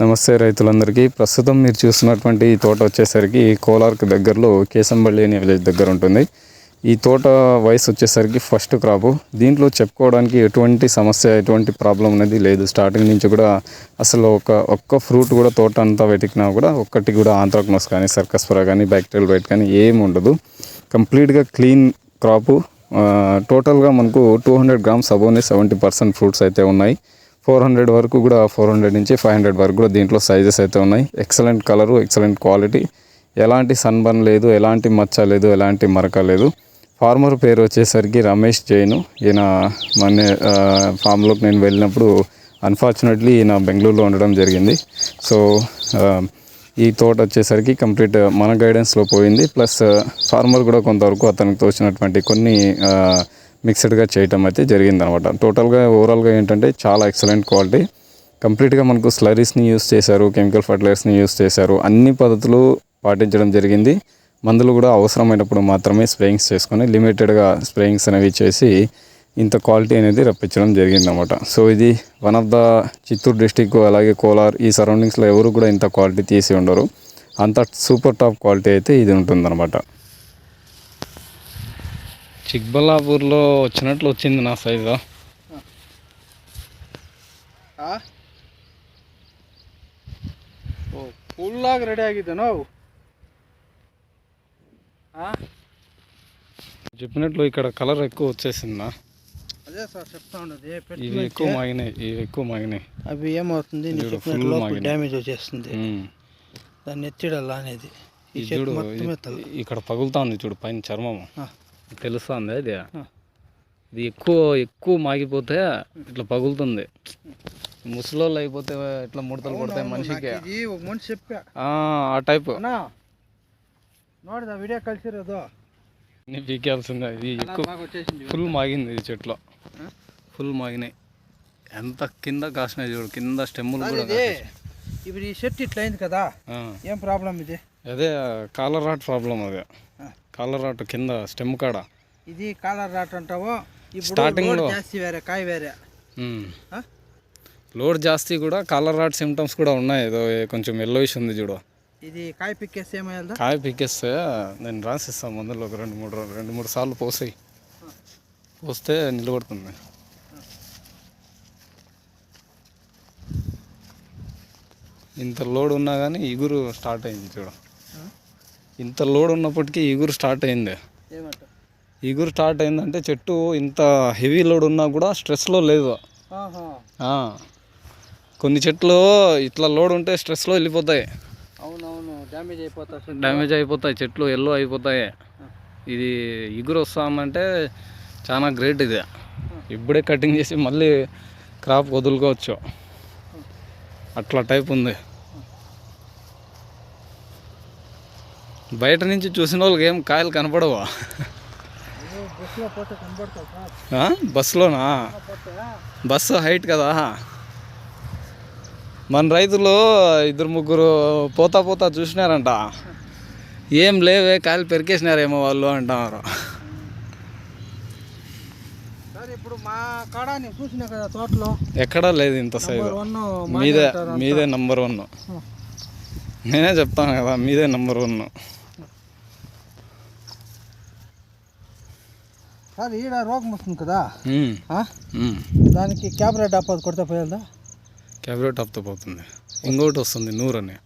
నమస్తే రైతులందరికీ. ప్రస్తుతం మీరు చూస్తున్నటువంటి ఈ తోట వచ్చేసరికి కోలార్కి దగ్గరలో కేసంబళ్ళి అనే విలేజ్ దగ్గర ఉంటుంది. ఈ తోట వయసు వచ్చేసరికి ఫస్ట్ క్రాపు. దీంట్లో చెప్పుకోవడానికి ఎటువంటి సమస్య ఎటువంటి ప్రాబ్లం అనేది లేదు. స్టార్టింగ్ నుంచి కూడా అసలు ఒక ఒక్క ఫ్రూట్ కూడా తోట అంతా వెతికినా కూడా ఒక్కటి కూడా ఆంథ్రాక్నోస్ కానీ సర్కస్పరా కానీ బ్యాక్టీరియల్ వైట్ కానీ ఏం ఉండదు. కంప్లీట్గా క్లీన్ క్రాపు. టోటల్గా మనకు టూ హండ్రెడ్ గ్రామ్స్ అబోనే సెవెంటీ పర్సెంట్ ఫ్రూట్స్ అయితే ఉన్నాయి. ఫోర్ హండ్రెడ్ వరకు కూడా ఫోర్ హండ్రెడ్ నుంచి ఫైవ్ హండ్రెడ్ వరకు కూడా దీంట్లో సైజెస్ అయితే ఉన్నాయి. ఎక్సలెంట్ కలరు ఎక్సలెంట్ క్వాలిటీ ఎలాంటి సన్బర్న్ లేదు ఎలాంటి మచ్చ లేదు ఎలాంటి మరక లేదు. ఫార్మర్ పేరు వచ్చేసరికి రమేష్ జైన్. ఈయన మన ఫామ్లోకి నేను వెళ్ళినప్పుడు అన్ఫార్చునేట్లీ ఈయన బెంగళూరులో ఉండడం జరిగింది. సో ఈ తోట వచ్చేసరికి కంప్లీట్ మన గైడెన్స్లో పోయింది. ప్లస్ ఫార్మర్ కూడా కొంతవరకు అతనికి తోచినటువంటి కొన్ని మిక్స్డ్గా చేయటం అయితే జరిగింది అనమాట టోటల్గా ఓవరాల్గా ఏంటంటే చాలా ఎక్సలెంట్ క్వాలిటీ కంప్లీట్గా మనకు స్లరీస్ని యూస్ చేశారు కెమికల్ ఫర్టిలైజర్స్ని యూస్ చేశారు. అన్ని పద్ధతులు పాటించడం జరిగింది. మందులు కూడా అవసరమైనప్పుడు మాత్రమే స్ప్రేయింగ్స్ చేసుకొని లిమిటెడ్గా స్ప్రేయింగ్స్ అనేవి చేసి ఇంత క్వాలిటీ అనేది రప్పించడం జరిగిందనమాట. సో ఇది one of the Chittoor district అలాగే కోలార్ ఈ సరౌండింగ్స్లో ఎవరు కూడా ఇంత క్వాలిటీ తీసి ఉండరు. అంత సూపర్ టాప్ క్వాలిటీ అయితే ఇది ఉంటుందన్నమాట చిక్బల్లాపూర్లో వచ్చినట్లు వచ్చింది నా సైజు ಓ ಫುಲ್ಲಾಗಿ ರೆಡಿ ಆಗಿದೆ ನಾವು చెప్పినట్లు ఇక్కడ కలర్ ఎక్కువ వచ్చేసిందా అదే సార్ చెప్తా ఉన్నది ఇవి ఎక్కువ మాగినాయి ఇవి ఎక్కువ మాగినాయి అవి ఏమవుతుంది నీ చూడు, చెప్పినట్టు full లోపల మాగినాయి. డ్యామేజ్ వచ్చేస్తుంది ఉమ్. దాన్ని ఎత్తిడల్లా అనేది ఈ ఇది చెట్టు చూడు మొత్తం ఇది- ఎత్తాలి ఇక్కడ పగులుతా ఉంది చూడు పైన చర్మము ఆ. తెలుస్తుంది ఇది ఆ. ఇది ఎక్కువ ఎక్కువ మాగిపోతే ఇట్లా పగులుతుంది ముసలోళ్ళు అయిపోతే ఇట్లా ముడతలు కొడతాయి మనిషికి నాకు ఇది ఒక మనిషి చెప్పా ఆ, ఆ టైప్ అన్నా ನೋಡಿದ ವಿಡಿಯೋ ಕಳ್ಸಿರೋದು నీ పీకేయాల్సిందే ఇది ఎక్కువ బాగా వచ్చేసింది ఫుల్ మాగింది ఇది చెట్లో ఆ? ఫుల్ మాగినాయి ఎంత కింద కాసినాయి చూడు కింద స్టెమ్ములు సార్ కూడా ఇది కాసేసాయి. ఇప్పుడు ఈ షర్ట్ ఇట్లా అయింది కదా ఆ. ఏం ప్రాబ్లం ఇది అదే కాలర్ రాట్ ప్రాబ్లం అదే ఆ. కాలర్ రాట్ కింద స్టెమ్ కాడ. ఇది కాలర్ రాట్ అంటావు? ఇప్పుడు Starting లోడ్లో. జాస్తి వేరే కాయ వేరే? లోడ్ జాస్తి కూడా కాలర్ రాట్ సిమ్టమ్స్ కూడా ఉన్నాయి. ఏదో కొంచెం ఎల్లోయిష్ ఉంది చూడు. ఇది కాయ పిక్కేస్తే ఏమయ్యాలి కాయ పీకేస్తే నేను రాసిస్తాను మందులో ఒక రెండు మూడు రెండు మూడు సార్లు పోసాయి. పోస్తే నిలబడుతుంది. ఇంత లోడ్ ఉన్నా కానీ ఇగురు స్టార్ట్ అయింది చూడు. ఇంత లోడ్ ఉన్నప్పటికీ ఇగురు స్టార్ట్ అయింది. ఇగురు స్టార్ట్ అయిందంటే చెట్టు ఇంత హెవీ లోడ్ ఉన్నా కూడా స్ట్రెస్లో లేదు. కొన్ని చెట్లు ఇట్లా లోడ్ ఉంటే స్ట్రెస్లో వెళ్ళిపోతాయి. అవునవును డ్యామేజ్ అయిపోతా డ్యామేజ్ అయిపోతాయి చెట్లు ఎల్లో అయిపోతాయి. ఇది ఇగురు వస్తామంటే చాలా గ్రేట్ ఇది. ఇప్పుడే కటింగ్ చేసి మళ్ళీ క్రాప్ వదులుకోవచ్చు. అట్లా టైప్ ఉంది. బయట నుంచి చూసిన వాళ్ళకి ఏం కాయలు కనపడవా? బస్సులోనా? బస్సు హైట్ కదా. మన రైతులు ఇద్దరు ముగ్గురు పోతా పోతా చూసినారంట. ఏం లేవే కాయలు పెరికేసినారేమో వాళ్ళు అంటున్నారు. సార్ ఇప్పుడు మా చూసిన కదా తోటలో. ఎక్కడా లేదు ఇంత సైజు మీదే మీదే నంబర్ వన్ నేనే చెప్తాను కదా మీదే నంబర్ వన్ సార్ ఈడ రోగం వస్తుంది కదా. దానికి క్యాబ్రా డాపా కొడితే పోయేదా? క్యాబ్రెట్ అప్తో పోతుంది. ఇంకోటి వస్తుంది నూరు అని.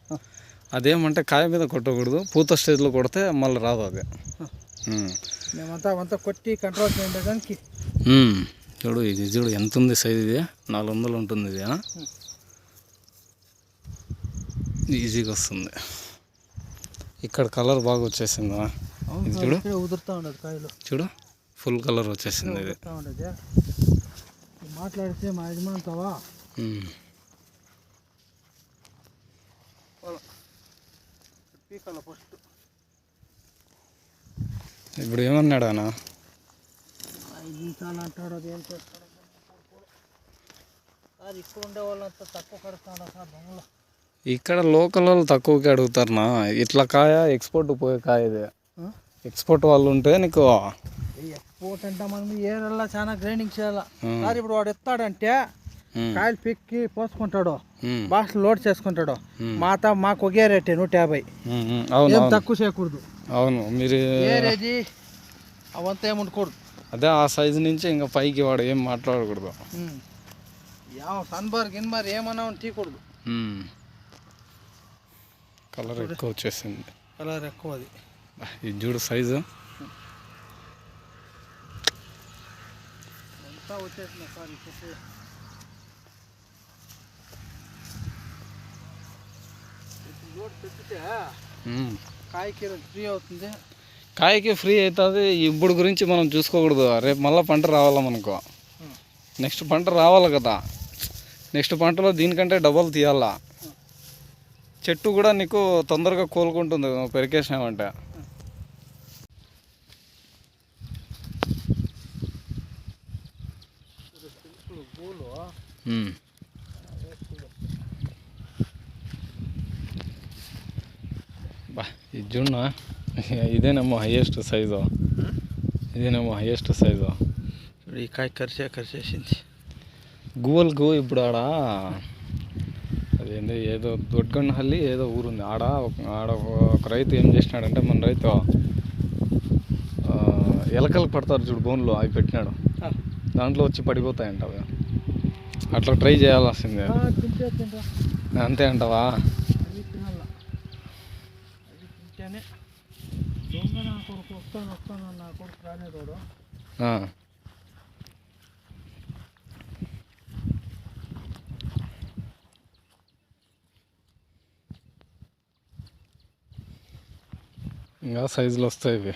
అదేమంటే కాయ మీద కొట్టకూడదు పూత స్టేజ్లో కొడితే మళ్ళీ రాదు అది. మేమంతా అంతా కొట్టి కంట్రోల్ చేయండి దానికి. చూడు ఇది చూడు ఎంత ఉంది సైజ్ ఇది? నాలుగు వందలు ఉంటుంది ఇది? ఈజీగా వస్తుంది. ఇక్కడ కలర్ బాగా వచ్చేసింది చూడు. ఉదురుతా ఉండదు కాయలు. చూడు. ఫుల్ కలర్ వచ్చేసింది ఇది. మాట్లాడితే మా యజమానితోవా ఫస్ట్. ఇప్పుడు ఏమన్నాడు అన్న? ఐదు నిమిషాలు అంటాడు అది ఏం చేస్తాడు ఇక్కడ ఉండే వాళ్ళంతా తక్కువ దొంగలు ఇక్కడ లోకల్ వాళ్ళు తక్కువకి అడుగుతారనా ఇట్లా కాయ ఎక్స్పోర్ట్ పోయే కాయ ఇది? ఎక్స్పోర్ట్ వాళ్ళు ఉంటే నీకు ఎక్స్పోర్ట్ అంటే మనం ఏరల్లా చాలా గ్రైండింగ్ చేయాలా. సార్ ఇప్పుడు వాడు ఎత్తాడంటే కాయలు పిక్కి పోసుకుంటాడు బాక్స్ లోడ్ చేసుకుంటాడు. మాత మాకు ఒకే రేటే నూట యాభై. ఏం తక్కువ చేయకూడదు. అవును మీరు వేరేది అవంతా ఏముండకూడదు అదే ఆ సైజు నుంచి ఇంకా పైకి వాడు ఏం మాట్లాడకూడదు. సన్బార్ గిన్బార్ ఏమన్నా తీయకూడదు. కలర్ ఎక్కువ వచ్చేసింది. కలర్ ఎక్కువ అది. ఇది చూడు సైజు. అంతా వచ్చేసింది సార్ ఇప్పుడు లోడ్. కాయకి ఫ్రీ అవుతుంది. కాయకి ఫ్రీ అవుతుంది ఇప్పుడు గురించి మనం చూసుకోకూడదు. రేపు మళ్ళీ పంట రావాలా మనకు? నెక్స్ట్ పంట రావాలి కదా. నెక్స్ట్ పంటలో దీనికంటే డబల్ తీయాలా? చెట్టు కూడా నీకు తొందరగా కోలుకుంటుంది. నువ్వు బా ఇది చూడనా ఇదేనేమో హైయెస్ట్ సైజు ఇదేనేమో హైయెస్ట్ సైజు ఇప్పుడు ఈ కాయ కరిసే కరిసేసింది గువ్వలకు ఇప్పుడు ఆడ అదేంది ఏదో దొడ్గన్నహల్లి ఏదో ఊరుంది ఆడ ఆడ ఒక రైతు ఏం చేసినాడంటే మన రైతు ఎలకలు పడతారు చూడు బోన్లో అవి పెట్టినాడు దాంట్లో వచ్చి పడిపోతాయంట అవి అట్లా ట్రై చేయాల్సిందే అంతే అంటావా. ఇంకా సైజులు వస్తాయి ఇవి.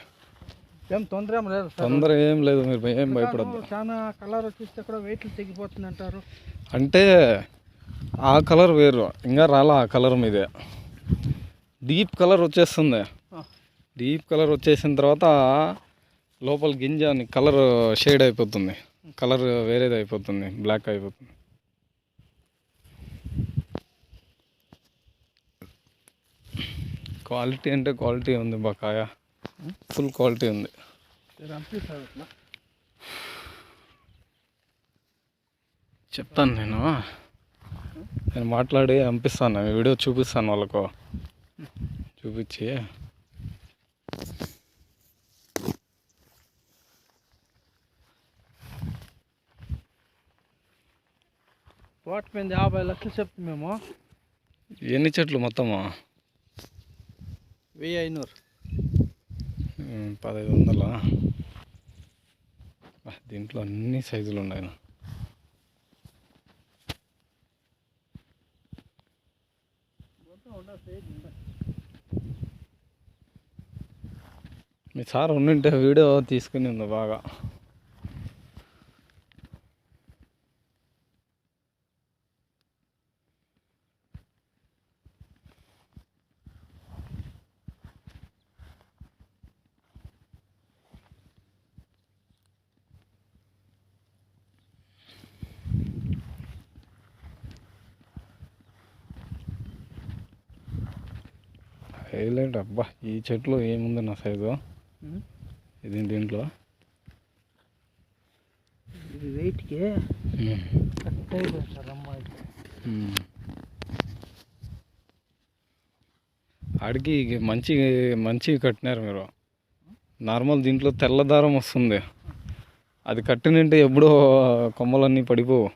ఏం తొందర ఏం లేదు సార్. తొందర ఏం లేదు మీరు ఏం భయపడద్దు. చాలా కలర్ వచ్చేస్తే కూడా వెయిట్లు తెగిపోతుంది అంటారు అంటే ఆ కలర్ వేరు ఇంకా రాలా ఆ కలర్ మీదే. డీప్ కలర్ వచ్చేస్తుంది. డీప్ కలర్ వచ్చేసిన తర్వాత లోపల గింజ కలర్ షేడ్ అయిపోతుంది. కలర్ వేరేది అయిపోతుంది బ్లాక్ అయిపోతుంది. క్వాలిటీ అంటే క్వాలిటీ ఉంది బకాయ. ఫుల్ క్వాలిటీ ఉంది. చెప్తాను నేను. నేను మాట్లాడి పంపిస్తాను. వీడియో చూపిస్తాను వాళ్ళకు. చూపించి. తోట మీద యాభై లక్షలు చెప్తాం మేము. ఎన్ని చెట్లు మొత్తము? వెయ్యి ఐనూరు. పదహైదు వందల? దీంట్లో అన్ని సైజులు ఉన్నాయి మీ సార్ ఉండింటే వీడియో తీసుకుని ఉంది బాగా. హైలైట్ అబ్బా ఈ చెట్లు ఏముంది నా సైజు ఇది దీంట్లో? ఇది వెయిట్కి ఉమ్. కరెక్ట్ అయిపోయింది సార్ అమ్మాయి మ్మ్. ఆడికి ఇక మంచి మంచి కట్టినారు మీరు. నార్మల్ దీంట్లో తెల్ల దారం వస్తుంది. అది కట్టినంటే ఎప్పుడో కొమ్మలన్నీ పడిపోవు.